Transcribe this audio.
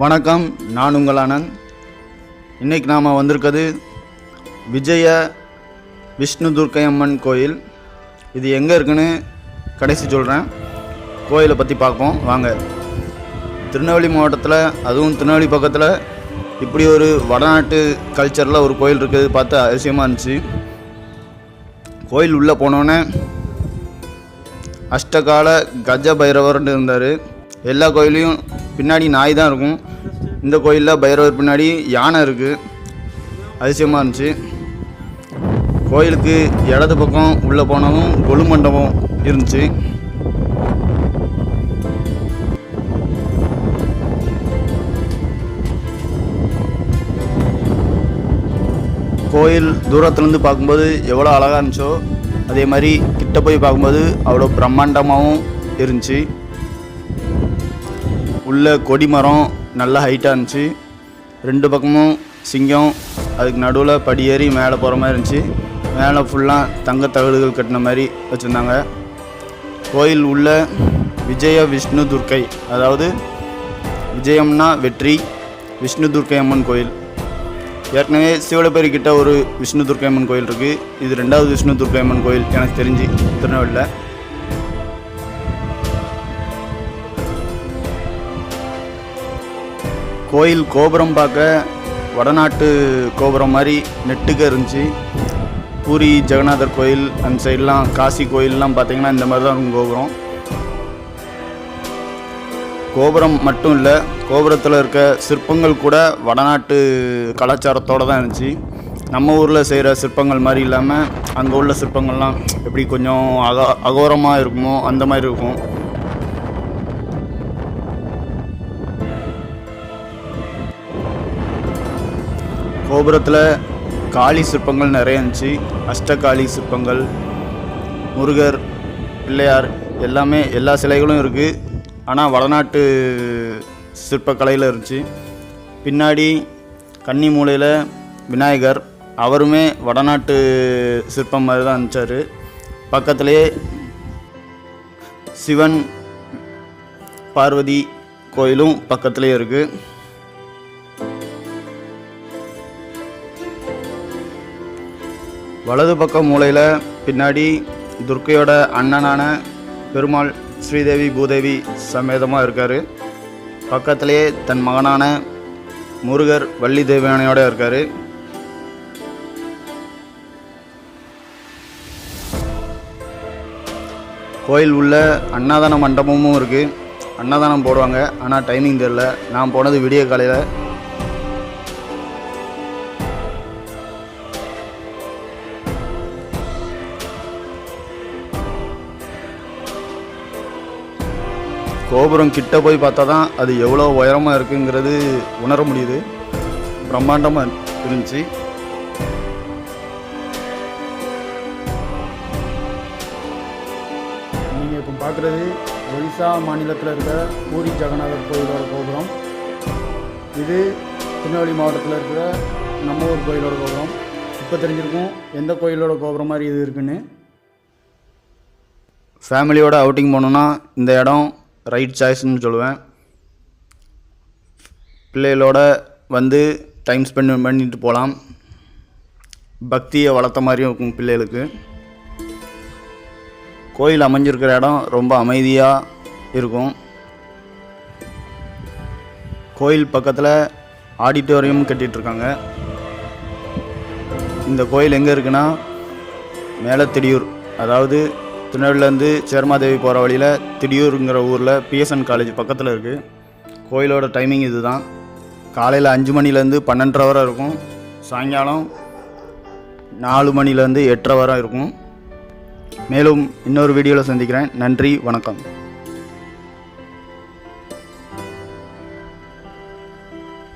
வணக்கம் நான் உங்கள் அனந்த் இன்றைக்கி நாம் வந்திருக்கிறது விஜய விஷ்ணு துர்க்கை அம்மன் கோயில். இது எங்கே இருக்குன்னு கடைசி சொல்கிறேன் கோயிலை பற்றி பார்ப்போம் வாங்க. திருநெல்வேலி மாவட்டத்தில் அதுவும் திருநெல்வேலி பக்கத்தில் இப்படி ஒரு வடநாட்டு கல்ச்சரில் ஒரு கோயில் இருக்குது பார்த்து அதிசயமாக இருந்துச்சு. கோயில் உள்ளே போனோன்னே அஷ்டகால கஜ பைரவர்னு இருந்தார். எல்லா கோயிலையும் பின்னாடி நாய் தான் இருக்கும். இந்த கோயிலில் பைரவர் பின்னாடி யானை இருக்குது அதிசயமாக இருந்துச்சு. கோயிலுக்கு இடது பக்கம் உள்ளே போனதும் கொலு மண்டபம் இருந்துச்சு. கோயில் தூரத்துலேருந்து பார்க்கும்போது எவ்வளோ அழகாக இருந்துச்சோ அதே மாதிரி கிட்ட போய் பார்க்கும்போது அவ்வளோ பிரம்மாண்டமாகவும் இருந்துச்சு. உள்ளே கொடி மரம் நல்ல ஹைட்டாக இருந்துச்சு. ரெண்டு பக்கமும் சிங்கம் அதுக்கு நடுவில் படியேறி மேலே போகிற மாதிரி இருந்துச்சு. மேலே ஃபுல்லாக தங்க தகடுகள் கட்டின மாதிரி வச்சுருந்தாங்க. கோயில் உள்ள விஜய விஷ்ணு துர்க்கை அதாவது விஜயம்னா வெற்றி விஷ்ணு துர்க்கை அம்மன் கோயில். ஏற்கனவே சிவலப்பேரி கிட்ட ஒரு விஷ்ணு துர்க்கை அம்மன் கோயில் இருக்குது இது ரெண்டாவது விஷ்ணு துர்க்கை அம்மன் கோயில் எனக்கு தெரிஞ்சு திருநெல்வேலியில். கோயில் கோபுரம் பார்க்க வடநாட்டு கோபுரம் மாதிரி நெட்டுக்க இருந்துச்சு. பூரி ஜெகநாதர் கோயில் அந்த சைட்லாம் காசி கோயிலெலாம் பார்த்தீங்கன்னா இந்த மாதிரி தான் இருக்கும் கோபுரம். கோபுரம் மட்டும் இல்லை கோபுரத்தில் இருக்க சிற்பங்கள் கூட வடநாட்டு கலாச்சாரத்தோடு தான் இருந்துச்சு. நம்ம ஊரில் செய்கிற சிற்பங்கள் மாதிரி இல்லாமல் அங்கே உள்ள சிற்பங்கள்லாம் எப்படி கொஞ்சம் அக அகோரமாக இருக்குமோ அந்த மாதிரி இருக்கும். கோபுரத்தில் காளி சிற்பங்கள் நிறைய இருந்துச்சு. அஷ்டகாளி சிற்பங்கள் முருகர் பிள்ளையார் எல்லாமே எல்லா சிலைகளும் இருக்குது ஆனால் வடநாட்டு சிற்பக்கலையில் இருந்துச்சு. பின்னாடி கன்னி மூலையில் விநாயகர் அவருமே வடநாட்டு சிற்பம் மாதிரி தான் இருந்துச்சார் பக்கத்துலேயே சிவன் பார்வதி கோயிலும் பக்கத்துலேயே இருக்குது வலது பக்கம் மூலையில் பின்னாடி துர்க்கையோட அண்ணனான பெருமாள் ஸ்ரீதேவி பூதேவி சமேதமாக இருக்கார். பக்கத்திலேயே தன் மகனான முருகர் வள்ளி தேவியானையோட இருக்கார். கோயில் உள்ள அன்னதான மண்டபமும் இருக்குது அன்னதானம் போடுவாங்க. ஆனால் டைமிங் தெரில நான் போனது விடிய காலையில் கோபுரம் கிட்ட போய் பார்த்தா தான் அது எவ்வளோ உயரமாக இருக்குங்கிறது உணர முடியுது. பிரம்மாண்டமாக இருந்துச்சு. நீங்கள் இப்போ பார்க்குறது ஒரிசா மாநிலத்தில் இருக்கிற பூரி ஜெகநாதர் கோயிலோட கோபுரம். இது திருநெல்வேலி மாவட்டத்தில் இருக்கிற நம்ம ஊர் கோயிலோட கோபுரம். இப்போ தெரிஞ்சிருக்கும் எந்த கோயிலோட கோபுரம் மாதிரி இது இருக்குன்னு. ஃபேமிலியோட அவுட்டிங் போனோன்னா இந்த இடம் ரைட் சாய்ஸ்னு சொல்லுவேன். பிள்ளைகளோட வந்து டைம் ஸ்பெண்ட் பண்ணிட்டு போகலாம் பக்தியை வளர்த்த மாதிரியும் இருக்கும் பிள்ளைகளுக்கு. கோயில் அமைஞ்சிருக்கிற இடம் ரொம்ப அமைதியாக இருக்கும். கோயில் பக்கத்தில் ஆடிட்டோரியம் கட்டிகிட்ருக்காங்க இந்த கோயில் எங்கே இருக்குன்னா மேலத்திடியூர் அதாவது திருநெல்வேலிலேருந்து சேர்மாதேவி போகிற வழியில் திடியூருங்கிற ஊரில் பிஎஸ்என் காலேஜ் பக்கத்தில் இருக்குது கோயிலோட டைமிங் இதுதான். காலையில் அஞ்சு மணிலேருந்து பன்னெண்டரை வரை இருக்கும். சாயங்காலம் நாலு மணிலேருந்து எட்டரை வரை இருக்கும். மேலும் இன்னொரு வீடியோவில் சந்திக்கிறேன். நன்றி வணக்கம்.